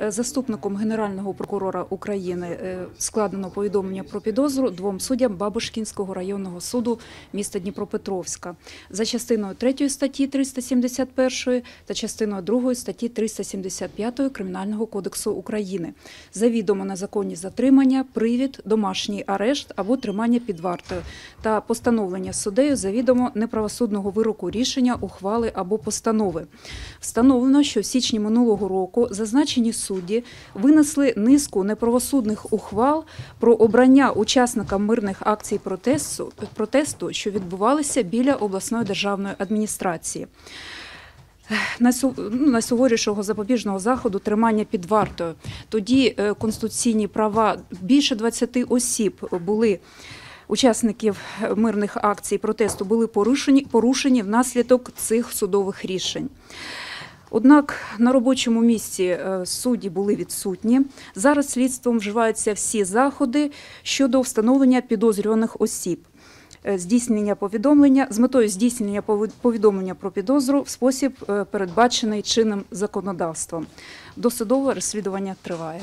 Е, Заступником Генерального прокурора України е, складено повідомлення про підозру двом суддям Бабушкінського районного суду міста Дніпропетровська за частиною 3 статті 371 та частиною 2 статті 375 Кримінального кодексу України. Завідомо незаконні затримання, привід, домашній арешт або тримання під вартою та постановлення суддею завідомо неправосудного вироку рішення, ухвали або постанови. Встановлено, що в січні минулого року зазначені судді винесли низку неправосудних ухвал про обрання учасникам мирних акцій протесту, протесту що відбувалися біля обласної державної адміністрації. Ну, найсуворішого запобіжного заходу тримання під вартою. Тоді е, конституційні права більше 20 осіб були учасників е, мирних акцій протесту були порушені, порушені внаслідок цих судових рішень. Однак на робочому місці е, судді були відсутні. Зараз слідством вживаються всі заходи щодо встановлення підозрюваних осіб. Е, Здійснення повідомлення з метою здійснення пові- повідомлення про підозру в спосіб е, передбачений чинним законодавством. Досудове розслідування триває.